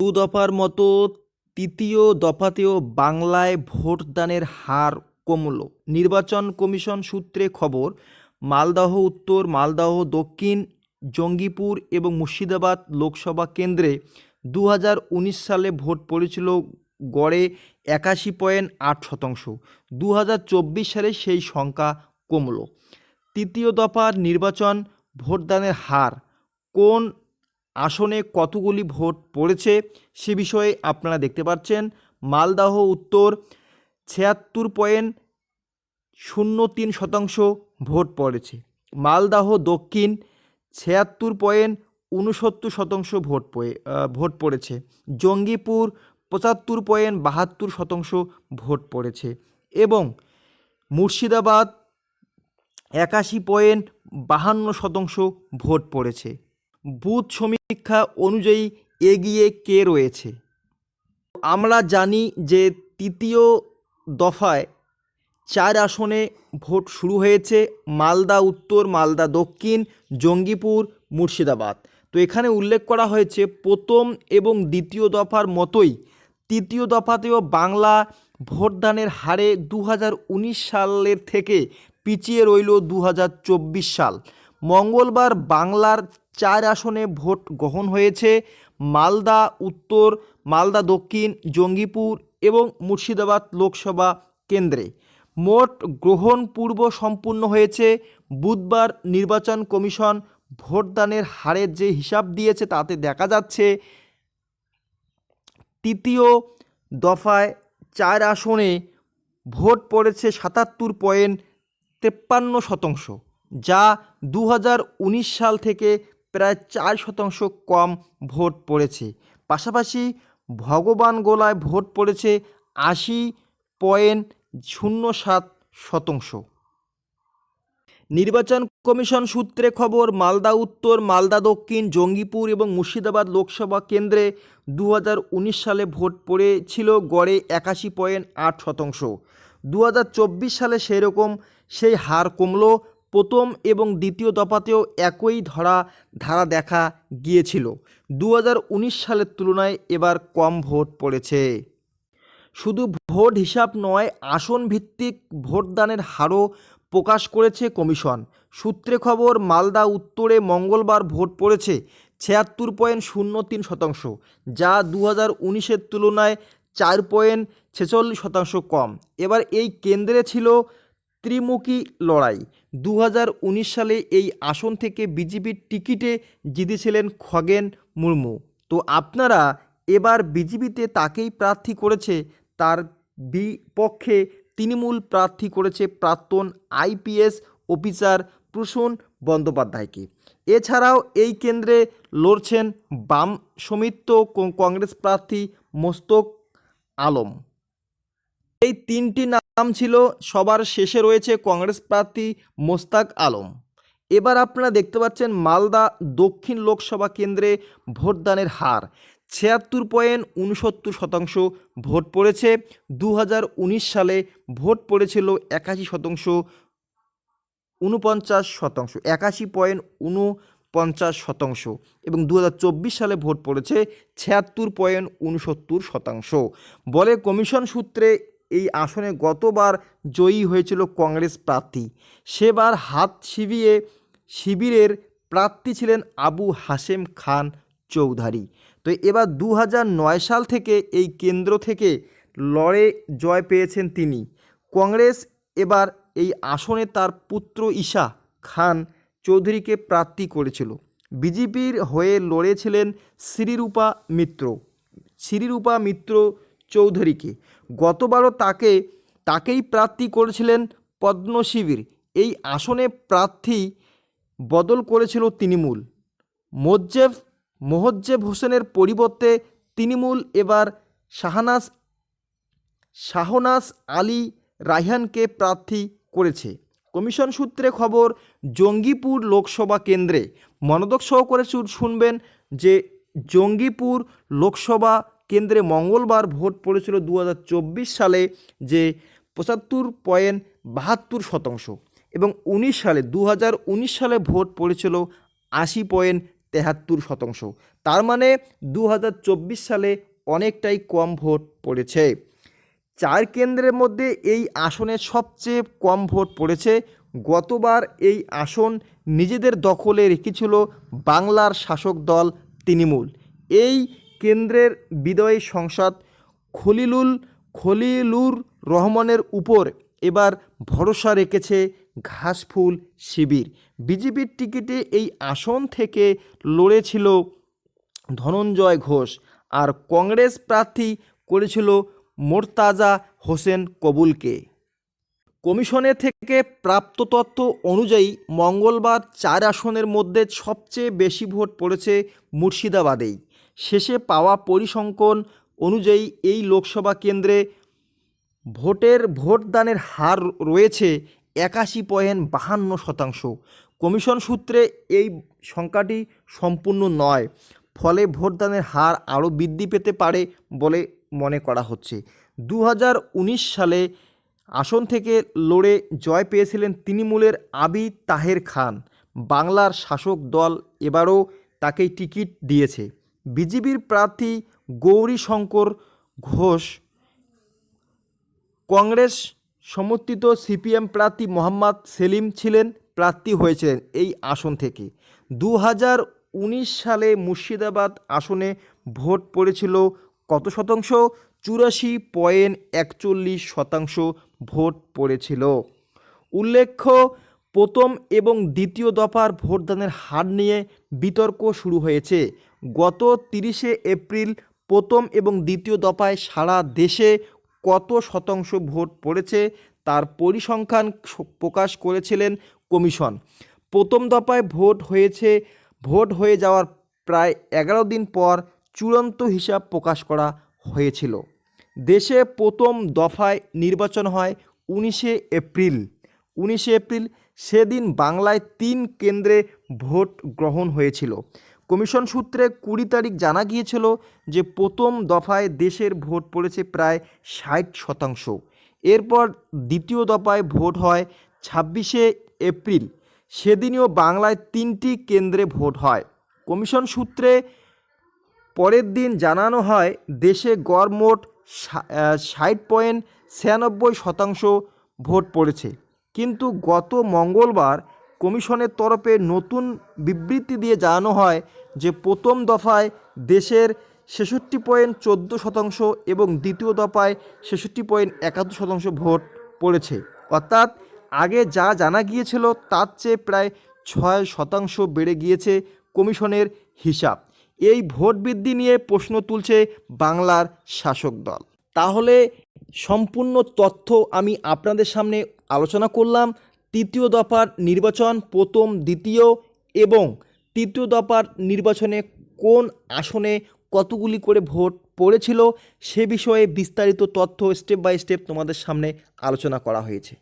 দু দফার মতো তৃতীয় দফাতেও বাংলায় ভোটদানের হার কমল। নির্বাচন কমিশন সূত্রে খবর, মালদহ উত্তর, মালদহ দক্ষিণ, জঙ্গিপুর এবং মুর্শিদাবাদ লোকসভা কেন্দ্রে দু হাজার উনিশ সালে ভোট পড়েছিল গড়ে একাশি পয়েন্ট আট শতাংশ। দু হাজার চব্বিশ সালে সেই সংখ্যা কমল। তৃতীয় দফার নির্বাচন ভোটদানের হার কোন আসনে কতগুলি ভোট পড়েছে সে বিষয়ে আপনারা দেখতে পাচ্ছেন। মালদাহ উত্তর ছিয়াত্তর পয়েন্ট শূন্য তিন শতাংশ ভোট পড়েছে। মালদাহ দক্ষিণ ছিয়াত্তর পয়েন্ট উনসত্তর শতাংশ ভোট ভোট পড়েছে। জঙ্গিপুর পঁচাত্তর পয়েন্ট বাহাত্তর শতাংশ ভোট পড়েছে এবং মুর্শিদাবাদ একাশি পয়েন্ট বাহান্ন শতাংশ ভোট পড়েছে। বুথ সমীক্ষা অনুযায়ী এগিয়ে কে রয়েছে? আমরা জানি যে তৃতীয় দফায় চার আসনে ভোট শুরু হয়েছে, মালদা উত্তর, মালদা দক্ষিণ, জঙ্গিপুর, মুর্শিদাবাদ। তো এখানে উল্লেখ করা হয়েছে প্রথম এবং দ্বিতীয় দফার মতোই তৃতীয় দফাতেও বাংলা ভোটদানের হারে দু হাজার উনিশ সালের থেকে পিছিয়ে রইল দু হাজার চব্বিশ সাল। মঙ্গলবার বাংলার চার আসনে ভোট গ্রহণ হয়েছে। মালদা উত্তর, মালদা দক্ষিণ, জঙ্গিপুর এবং মুর্শিদাবাদ লোকসভা কেন্দ্রে। মোট গ্রহণ পূর্ব সম্পূর্ণ হয়েছে। বুধবার নির্বাচন কমিশন ভোটদানের হারের যে হিসাব দিয়েছে তাতে দেখা যাচ্ছে, তৃতীয় দফায় চার আসনে ভোট পড়েছে সাতাত্তর পয়েন্ট তেপ্পান্ন শতাংশ, যা দু হাজার উনিশ সাল থেকে প্রায় চার শতাংশ কম ভোট পড়েছে। পাশাপাশি ভগবান গোলায় ভোট পড়েছে আশি পয়েন্ট শূন্য সাত শতাংশ। নির্বাচন কমিশন সূত্রে খবর, মালদা উত্তর, মালদা দক্ষিণ, জঙ্গিপুর এবং মুর্শিদাবাদ লোকসভা কেন্দ্রে দু হাজার উনিশ সালে ভোট পড়েছিল গড়ে একাশি পয়েন্ট আট শতাংশ। দু হাজার চব্বিশ সালে সেই রকম সেই হার কমলো প্রথম এবং দ্বিতীয় দফাতেও একই ধরা ধারা দেখা গিয়েছিল। দু হাজার উনিশ সালের তুলনায় এবার কম ভোট পড়েছে। শুধু ভোট হিসাব নয় আসন ভিত্তিক ভোটদানের হারও প্রকাশ করেছে কমিশন। সূত্রে খবর, মালদা উত্তরে মঙ্গলবার ভোট পড়েছে ছিয়াত্তর পয়েন্ট শূন্য তিন শতাংশ, যা দু হাজার উনিশের তুলনায় চার পয়েন্ট ছেচল্লিশ শতাংশ কম। এবার এই কেন্দ্রে ছিল ত্রিমুখী লড়াই। দু হাজার উনিশ সালে এই আসন থেকে বিজেপির টিকিটে জিতেছিলেন খগেন মুর্মু। তো আপনারা এবার বিজেপিতে তাকেই প্রার্থী করেছে, তার বিপক্ষে তৃণমূল প্রার্থী করেছে প্রাক্তন আইপিএস অফিসার প্রসূন বন্দ্যোপাধ্যায়কে। এছাড়াও এই কেন্দ্রে লড়ছেন বাম সমিত্য কংগ্রেস প্রার্থী মোস্তক আলম। এই তিনটি নাম ছিল, সবার শেষে রয়েছে কংগ্রেস প্রার্থী মোস্তাক আলম। এবার আপনারা দেখতে পাচ্ছেন মালদা দক্ষিণ লোকসভা কেন্দ্রে ভোটদানের হার। ছিয়াত্তর পয়েন্ট উনসত্তর শতাংশ ভোট পড়েছে। দু হাজার উনিশ সালে ভোট পড়েছিল একাশি শতাংশ উনপঞ্চাশ শতাংশ, একাশি পয়েন্ট উনপঞ্চাশ শতাংশ এবং দু হাজার চব্বিশ সালে ভোট পড়েছে ছিয়াত্তর পয়েন্ট উনসত্তর শতাংশ। বলে কমিশন সূত্রে এই আসনে গতবার জয়ী হয়েছিল কংগ্রেস প্রার্থী। সেবার হাত শিবিয়ে শিবিরের প্রার্থী ছিলেন আবু হাশেম খান চৌধুরী। তো এবার দু সাল থেকে এই কেন্দ্র থেকে লড়ে জয় পেয়েছেন তিনি। কংগ্রেস এবার এই আসনে তার পুত্র ঈশা খান চৌধুরীকে প্রার্থী করেছিল। বিজেপির হয়ে লড়েছিলেন শ্রীরূপা মিত্র। শ্রীরূপা মিত্র চৌধুরীকে। গতবারও তাকে, তাকেই প্রার্থী করেছিলেন পদ্মশিবির এই আসনে প্রার্থী বদল করেছিল তৃণমূল। মোজ্জেব মোহজ্জেব হোসেনের পরিবর্তে তৃণমূল এবার শাহানাজ, শাহনাজ আলী রাইহানকে প্রার্থী করেছে। কমিশন সূত্রে খবর, জঙ্গিপুর লোকসভা কেন্দ্রে। মনোদক সহকারে শুনবেন যে, জঙ্গিপুর লোকসভা কেন্দ্রে মঙ্গলবার ভোট পড়েছিল দু হাজার চব্বিশ সালে যে পঁচাত্তর পয়েন্ট বাহাত্তর শতাংশ এবং উনিশ সালে দু হাজার উনিশ সালে ভোট পড়েছিল আশি পয়েন্ট তেহাত্তর শতাংশ। তার মানে দু হাজার চব্বিশ সালে অনেকটাই কম ভোট পড়েছে। চার কেন্দ্রের মধ্যে এই আসনে সবচেয়ে কম ভোট পড়েছে। গতবার এই আসন নিজেদের দখলে রেখেছিল বাংলার শাসক দল তৃণমূল। এই কেন্দ্রের বিদয়ী সংসদ খলিলুল, খলিলুর রহমানের উপর এবার ভরসা রেখেছে ঘাসফুল শিবির। বিজেপির টিকিটে এই আসন থেকে লড়েছিল ধনঞ্জয় ঘোষ আর কংগ্রেস প্রার্থী করেছিল মোর্তাজা হোসেন কবুলকে। কমিশনের থেকে প্রাপ্ত তথ্য অনুযায়ী মঙ্গলবার চার আসনের মধ্যে সবচেয়ে বেশি ভোট পড়েছে মুর্শিদাবাদেই। শেষে পাওয়া পরিসংখ্যান অনুযায়ী এই লোকসভা কেন্দ্রে ভোটের ভোটদানের হার রয়েছে একাশি পয়েন্ট বাহান্ন শতাংশ। কমিশন সূত্রে এই সংখ্যাটি সম্পূর্ণ নয়, ফলে ভোটদানের হার আরও বৃদ্ধি পেতে পারে বলে মনে করা হচ্ছে। দু হাজার উনিশ সালে আসন থেকে লড়ে জয় পেয়েছিলেন তৃণমূলের আবি তাহের খান। বাংলার শাসক দল এবারও তাকেই টিকিট দিয়েছে। বিজেপির প্রার্থী গৌরী শঙ্কর ঘোষ, কংগ্রেস সমর্থিত সিপিএম প্রার্থী মোহাম্মদ সেলিম ছিলেন, প্রার্থী হয়েছিলেন এই আসন থেকে। দু সালে মুর্শিদাবাদ আসনে ভোট পড়েছিল কত শতাংশ? চুরাশি পয়েন্ট একচল্লিশ শতাংশ ভোট পড়েছিল। উল্লেখ্য, প্রথম এবং দ্বিতীয় দফার ভোটদানের হার নিয়ে বিতর্ক শুরু হয়েছে। গত তিরিশে এপ্রিল প্রথম এবং দ্বিতীয় দফায় সারা দেশে কত শতাংশ ভোট পড়েছে তার পরিসংখ্যান প্রকাশ করেছিলেন কমিশন। প্রথম দফায় ভোট হয়েছে, ভোট হয়ে যাওয়ার প্রায় এগারো দিন পর চূড়ান্ত হিসাব প্রকাশ করা হয়েছিল। দেশে প্রথম দফায় নির্বাচন হয় উনিশে এপ্রিল। উনিশে এপ্রিল সেদিন বাংলায় তিন কেন্দ্রে ভোট গ্রহণ হয়েছিল। কমিশন সূত্রে কুড়ি তারিখ জানা গিয়েছিল যে প্রথম দফায় দেশের ভোট পড়েছে প্রায় ষাট শতাংশ। এরপর দ্বিতীয় দফায় ভোট হয় ছাব্বিশে এপ্রিল। সেদিনও বাংলায় তিনটি কেন্দ্রে ভোট হয়। কমিশন সূত্রে পরের দিন জানানো হয়, দেশে গড় মোট ষাট পয়েন্ট ছিয়ানব্বই শতাংশ ভোট পড়েছে। কিন্তু গত মঙ্গলবার কমিশনের তরফে নতুন বিবৃতি দিয়ে জানানো হয় যে প্রথম দফায় দেশের ছেষট্টি পয়েন্ট চোদ্দ শতাংশ এবং দ্বিতীয় দফায় ছেষট্টি পয়েন্ট একাত্তর শতাংশ ভোট পড়েছে। অর্থাৎ আগে যা জানা গিয়েছিল তার চেয়ে প্রায় ছয় শতাংশ বেড়ে গিয়েছে কমিশনের হিসাব। এই ভোট বৃদ্ধি নিয়ে প্রশ্ন তুলছে বাংলার শাসক দল। তাহলে সম্পূর্ণ তথ্য আমি আপনাদের সামনে আলোচনা করলাম। তৃতীয় দফার নির্বাচন, প্রথম, দ্বিতীয় এবং তৃতীয় দফার নির্বাচনে কোন আসনে কতগুলি করে ভোট পড়েছিল সে বিষয়ে বিস্তারিত তথ্য স্টেপ বাই স্টেপ তোমাদের সামনে আলোচনা করা হয়েছে।